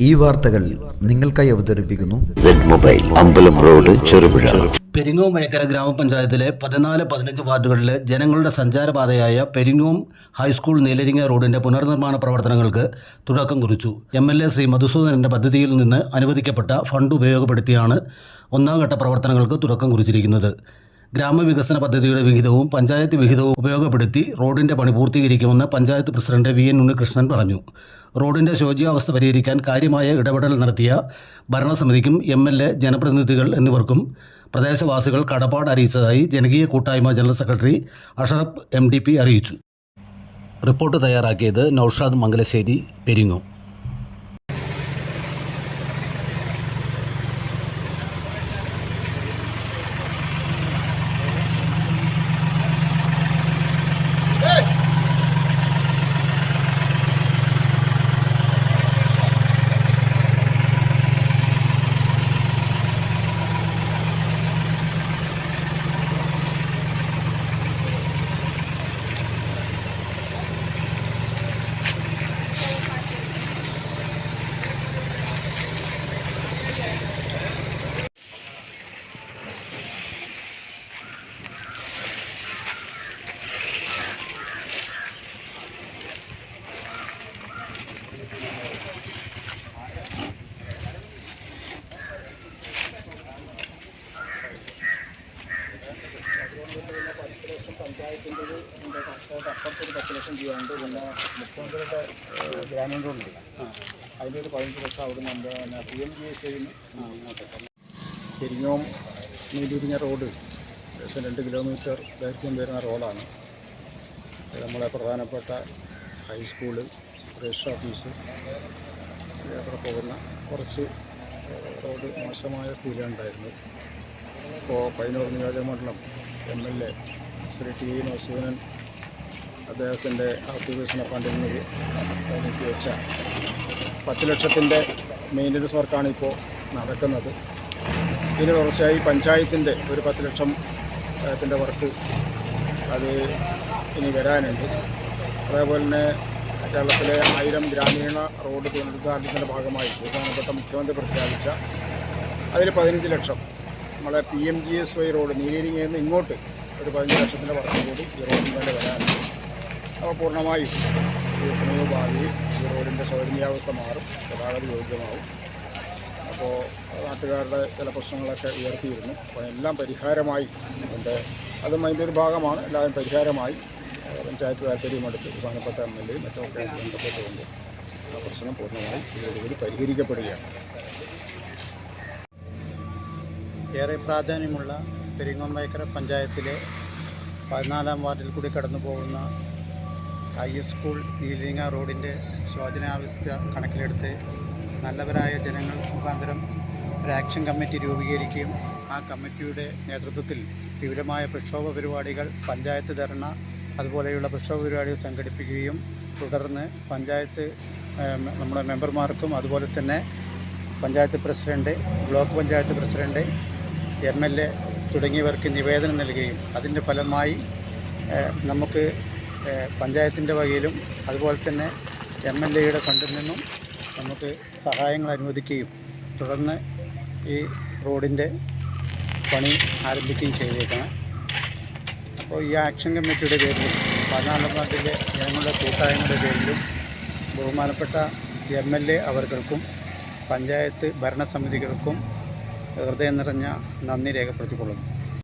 ഈ വാർത്തകൾ നിങ്ങൾക്കായി അവതരിപ്പിക്കുന്നു. മൊബൈൽ അമ്പലം റോഡ് ചെറുപുഴ. പെരിങ്ങോം മേക്കര ഗ്രാമപഞ്ചായത്തിലെ പതിനാല് പതിനഞ്ച് വാർഡുകളിലെ ജനങ്ങളുടെ സഞ്ചാരപാതയായ പെരിങ്ങോം ഹൈസ്കൂൾ നീലരിങ്ങ റോഡിന്റെ പുനർനിർമ്മാണ പ്രവർത്തനങ്ങൾക്ക് തുടക്കം കുറിച്ചു. എം എൽ എ ശ്രീ മധുസൂദനന്റെ പദ്ധതിയിൽ നിന്ന് അനുവദിക്കപ്പെട്ട ഫണ്ട് ഉപയോഗപ്പെടുത്തിയാണ് ഒന്നാം ഘട്ട പ്രവർത്തനങ്ങൾക്ക് തുടക്കം കുറിച്ചിരിക്കുന്നത്. ഗ്രാമവികസന പദ്ധതിയുടെ വിഹിതവും പഞ്ചായത്ത് വിഹിതവും ഉപയോഗപ്പെടുത്തി റോഡിന്റെ പണി പൂർത്തീകരിക്കുമെന്ന് panchayat president V N Unnikrishnan പറഞ്ഞു. റോഡിന്റെ ശോച്യാവസ്ഥ പരിഹരിക്കാൻ കാര്യമായ ഇടപെടൽ നടത്തിയ ഭരണസമിതിക്കും എം എൽ എ ജനപ്രതിനിധികൾ എന്നിവർക്കും പ്രദേശവാസികൾ കടപ്പാട് അറിയിച്ചതായി ജനകീയ കൂട്ടായ്മ ജനറൽ സെക്രട്ടറി അഷറഫ് എം അറിയിച്ചു. റിപ്പോർട്ട് തയ്യാറാക്കിയത് നൌഷാദ് മംഗലശ്ശേരി പെരിങ്ങോ. അപ്പുറത്തൊരു പത്ത് ലക്ഷം രൂപയുണ്ട് പിന്നെ മുഖ്യമന്ത്രിയുടെ ഗ്രാമീണ റോഡുണ്ട് അതിന്റെ ഒരു പതിനഞ്ച് ലക്ഷം അവിടെ നമ്മുടെ പി എം ജി എസ് നീലിരിഞ്ഞ റോഡ് ഏകദേശം രണ്ട് കിലോമീറ്റർ ദൈർഘ്യം വരുന്ന റോഡാണ്. നമ്മളെ പ്രധാനപ്പെട്ട ഹൈസ്കൂൾ രജിസ്റ്റർ ഓഫീസ് അവിടെ പോകുന്ന കുറച്ച് റോഡ് മോശമായ സ്ഥിതിയിലുണ്ടായിരുന്നു. ഇപ്പോൾ പയ്യന്നൂർ നിയോജകമണ്ഡലം M L A Shri T V നസൂനൻ അദ്ദേഹത്തിന്റെ വികസന ഫണ്ടിൽ നിന്ന് എനിക്ക് വെച്ച പത്ത് ലക്ഷത്തിന്റെ മെയിന്റനൻസ് വർക്കാണ് ഇപ്പോൾ നടക്കുന്നത്. ഇതിന് തുടർച്ചയായി പഞ്ചായത്തിന്റെ ഒരു പത്ത് ലക്ഷം ത്തിന്റെ വർക്ക് അത് ഇനി വരാനുണ്ട്. അതേപോലെ തന്നെ കേരളത്തിലെ ആയിരം ഗ്രാമീണ റോഡ് പുനരുദ്ധാരണത്തിന്റെ ഭാഗമായി ബഹുമാനപ്പെട്ട മുഖ്യമന്ത്രി പ്രഖ്യാപിച്ച അതിൽ പതിനഞ്ച് ലക്ഷം. നമ്മളെ P M G S Y road നീലേരിങ്ങയിൽ നിന്ന് ഇങ്ങോട്ട് ഒരു പതിനഞ്ച് ലക്ഷത്തിന്റെ വർക്ക് കൂടി ഈ റോഡിൽ തന്നെ വരാനുണ്ട്. പൂർണമായും ഈ സമീപഭാവിയിൽ ഈ റോഡിന്റെ ശോചനീയാവസ്ഥ മാറും ഗതാഗത യോഗ്യമാവും. അപ്പോൾ നാട്ടുകാരുടെ ചില പ്രശ്നങ്ങളൊക്കെ ഉയർത്തിയിരുന്നു. അപ്പോൾ എല്ലാം പരിഹാരമായി. അതിന്റെ അതും അതിന്റെ ഒരു ഭാഗമാണ്. എല്ലാവരും പരിഹാരമായി. പഞ്ചായത്ത് താല്പര്യമെടുത്ത് പ്രധാനപ്പെട്ട എം എൽ എയും മറ്റൊക്കെ ബന്ധപ്പെട്ടുകൊണ്ട് ആ പ്രശ്നം പൂർണമായി ഇതോടുകൂടി പരിഹരിക്കപ്പെടുകയാണ്. ഏറെ പ്രാധാന്യമുള്ള പെരിങ്ങോമ്പയക്കര പഞ്ചായത്തിലെ പതിനാലാം വാർഡിൽ കൂടി കടന്നു പോകുന്ന ഹൈ സ്കൂൾ നീലിങ്ങ റോഡിന്റെ ശോചനാവസ്ഥ കണക്കിലെടുത്ത് നല്ലവരായ ജനങ്ങൾ മുഖാന്തരം ഒരു ആക്ഷൻ കമ്മിറ്റി രൂപീകരിക്കുകയും ആ കമ്മിറ്റിയുടെ നേതൃത്വത്തിൽ വിപുലമായ പ്രക്ഷോഭ പരിപാടികൾ പഞ്ചായത്ത് ധർണ അതുപോലെയുള്ള പ്രക്ഷോഭ പരിപാടികൾ സംഘടിപ്പിക്കുകയും തുടർന്ന് പഞ്ചായത്ത് നമ്മുടെ മെമ്പർമാർക്കും അതുപോലെ തന്നെ panchayat president block panchayat president M L A തുടങ്ങിയവർക്ക് നിവേദനം നൽകുകയും അതിന്റെ ഫലമായി നമുക്ക് പഞ്ചായത്തിന്റെ വകയിലും അതുപോലെ തന്നെ എം എൽ എയുടെ ഫണ്ടിൽ നിന്നും നമുക്ക് സഹായങ്ങൾ അനുവദിക്കുകയും തുടർന്ന് ഈ റോഡിന്റെ പണി ആരംഭിക്കുകയും ചെയ്തേക്കാണ്. അപ്പോൾ ഈ ആക്ഷൻ കമ്മിറ്റിയുടെ പേരിലും പതിനാലാം വാർഡിലെ ജനങ്ങളുടെ കൂട്ടായ്മയുടെ പേരിലും ബഹുമാനപ്പെട്ട എം എൽ എ അവർക്കും പഞ്ചായത്ത് ഭരണസമിതികൾക്കും ഹൃദയം നിറഞ്ഞ നന്ദി രേഖപ്പെടുത്തിക്കൊള്ളുന്നു.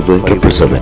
triple seven